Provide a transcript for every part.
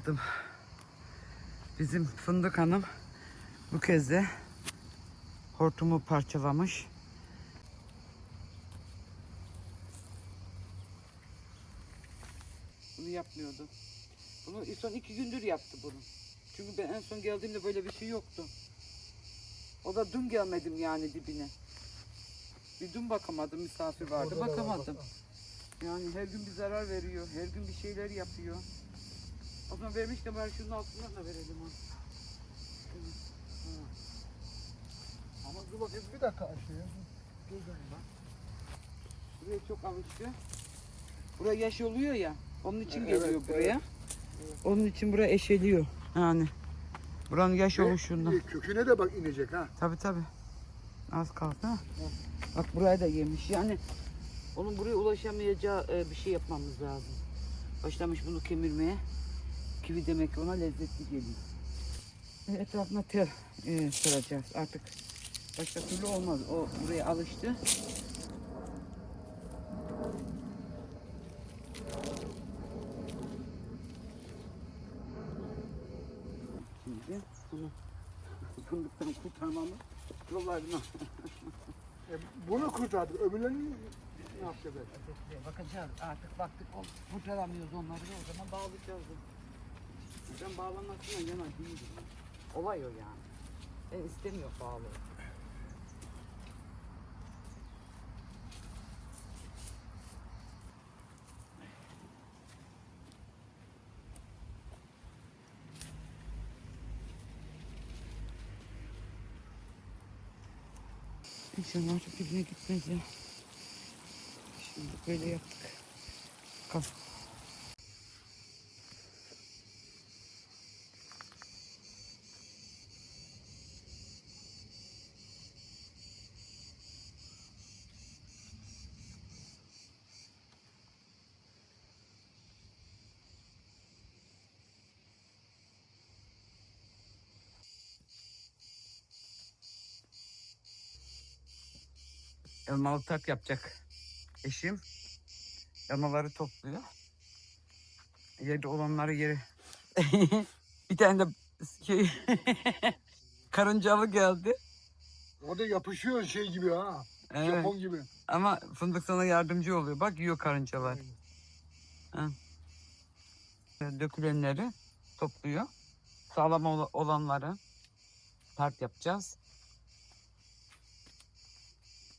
anladım. Bizim Fındık Hanım bu kez de hortumu parçalamış. Bunu yapmıyordu. Bunu son iki gündür yaptı bunu. Çünkü ben en son geldiğimde böyle bir şey yoktu. O da dün gelmedim yani dibine. Bir dün bakamadım misafir vardı Orada da var, bakamadım. bak. Yani her gün bir zarar veriyor. Her gün bir şeyler yapıyor. O zaman vermiş de bari şunun altından da verelim. Evet. Ha. Ama dur bakayım bir dakika aşağıya. Gözüm ben. Buraya çok alıştı. Buraya yaş oluyor ya. Onun için Evet, geliyor evet. buraya. Onun için buraya eşeliyor. Yani. Buranın yaş oluşundan. Ve Köküne de bak inecek ha. Tabi tabi. Az kaldı ha. Bak buraya da yemiş. Yani onun buraya ulaşamayacağı e, bir şey yapmamız lazım. Başlamış bunu kemirmeye. Kivi demek ona lezzetli geliyor. Etrafına tel e, sıracağız artık. Başka türlü olmaz. O buraya alıştı. Şimdi bunu fındıktan kurtarmamız yollarına E, bunu kurtardık. Öbürlerini ne yapacağız? bakacağız. Artık baktık kurtaramıyoruz onları da o zaman bağlayacağız. Ben bağlanmasına yana değilim. Olay o yani. E, istemiyor bağlı. İnşallah artık dibine gitmez ya. Şimdi böyle yaptık. Kal. Elmalı tak yapacak eşim. Elmaları topluyor. Yerde olanları yeri. bir tane de şey karıncalı geldi. O da yapışıyor şey gibi ha. Evet. Japon gibi. Ama fındık sana yardımcı oluyor. Bak yiyor karıncalar. Dökülenleri topluyor. Sağlam ol- olanları tart yapacağız.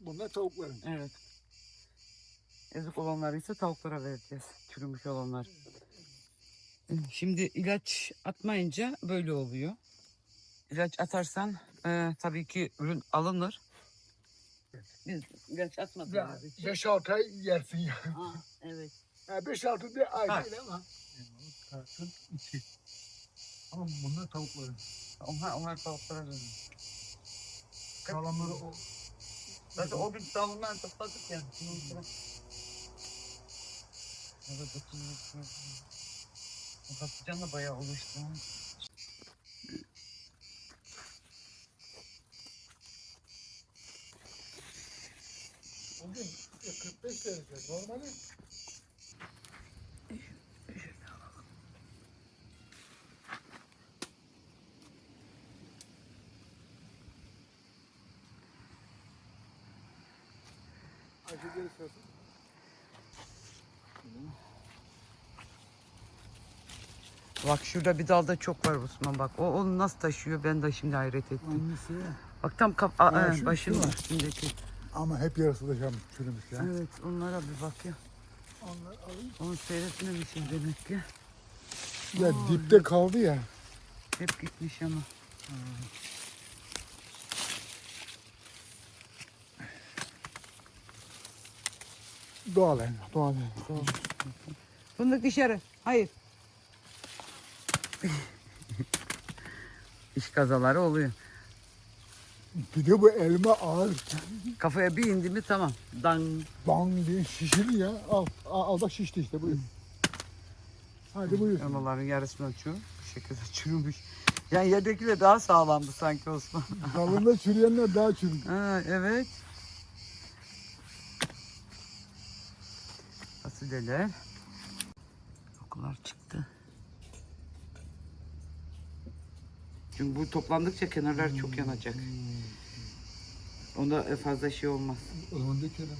Bunlar tavukların. Evet. Ezik olanları ise tavuklara vereceğiz. Çürümüş olanlar. Şimdi ilaç atmayınca böyle oluyor. İlaç atarsan e, tabii ki ürün alınır. Biz ilaç atmadığımız için. 5-6 ay yersin ya. Ha, evet. 5-6 bir ay değil ama. Tartın içi. Ama bunlar tavukların. Onlar, onlar tavuklara veriyor. Sağlamları o. Zaten o gün dalından topladık ya. Evet, patlıcan da bayağı oluştu. Bugün 45 derece. Normali. Ayşe geri sırası. Bak şurada bir dalda çok var Osman bak. O onu nasıl taşıyor ben de şimdi hayret ettim. Hangisi? Bak tam kap a- Ha, şu- başının şu var. üstündeki. Ama hep yarısı da yanmış, çürümüş ya. Evet onlara bir bak ya. Onlar alayım. Onu seyretmemişim demek ki. Ya dipte kaldı ya. Hep gitmiş ama. Doğal elma, doğal elma. Fındık dışarı. Hayır. İş kazaları oluyor. Bir de bu elma ağır. Kafaya bir indi mi tamam. Dan. Bang diye şişir ya. Al, al, al bak şişti işte buyur. Hadi buyur. Elmaların yarısını açıyor. Bu şekilde çürümüş. Yani yerdekiler daha sağlamdı sanki Osman. Dalında çürüyenler daha çürük. Ha, evet. Bakın Kokular çıktı. Çünkü bu toplandıkça kenarlar çok yanacak. Onda fazla şey olmaz. O zaman dökelim.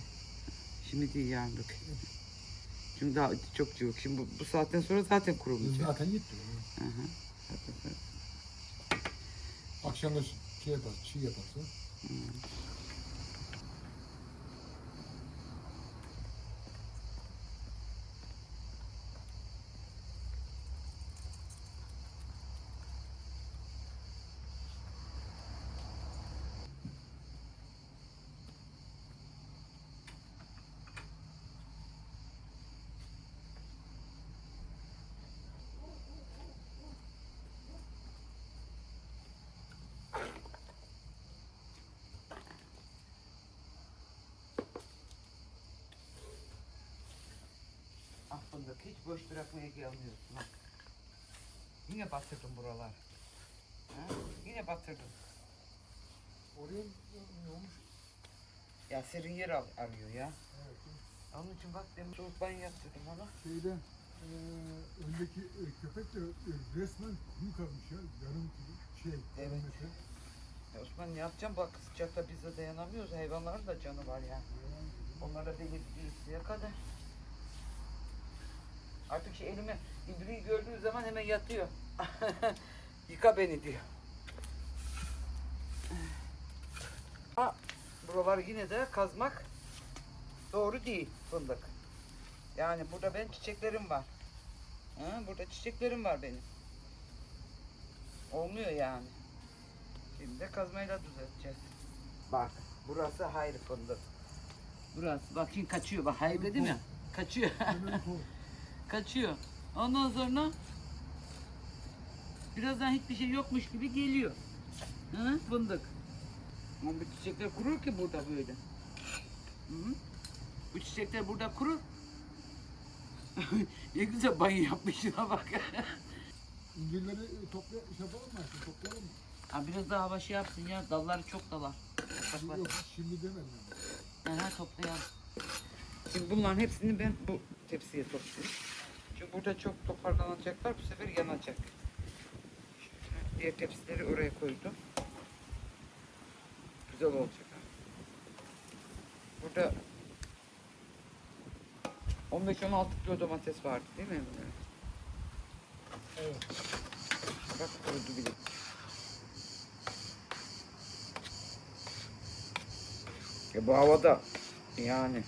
Şimdi değil yarın dök. Çünkü daha çok cıvık. Şimdi bu, bu saatten sonra zaten kurumayacak. Zaten gitti. Hı hı. Zaten sonra- Akşam da şey yapar, çiğ yaparsın. Ah fındık hiç boş bırakmaya gelmiyorsun bak. Yine batırdım buralar. Ha? Yine batırdım. Oraya ne olmuş? Ya serin yer al- arıyor ya. Evet. Onun için bak demin soğuk banyo yaptırdım ona. Şeyde eee öndeki e, köpek de e, resmen kum kalmış ya. Yarım şey. Evet. metre. Ya Osman ne yapacağım bak sıcakta biz de dayanamıyoruz. Hayvanların da canı var ya. Onlara bir birisiye kadar. Artık şey elime ibriği gördüğü zaman hemen yatıyor. Yıka beni diyor. Ha, buraları yine de kazmak doğru değil fındık. Yani burada ben çiçeklerim var. Ha, burada çiçeklerim var benim. Olmuyor yani. Şimdi de kazmayla düzelteceğiz. Bak burası hayır fındık. Burası bak şimdi kaçıyor bak hayır dedim ya. Kaçıyor. Kaçıyor. Ondan sonra birazdan hiçbir şey yokmuş gibi geliyor. Hı? Fındık. Ama bu çiçekler kurur ki burada böyle. Hı? Bu çiçekler burada kurur. ne güzel banyo yapmış şuna bak. İncirleri e, topla, şey yapalım mı? Toplayalım mı? ha, biraz daha hava şey yapsın ya. Dalları çok dalar. Bak. Yok şimdi demedim. yani. Aha toplayalım. Şimdi bunların hepsini ben bu tepsiye topluyorum. Çünkü burada çok toparlanacaklar bu sefer yanacak. Şöyle diğer tepsileri oraya koydum. Güzel olacak. Burada 15-16 kilo domates vardı değil mi? Evet. Bak kurudu bile. Ya bu havada yani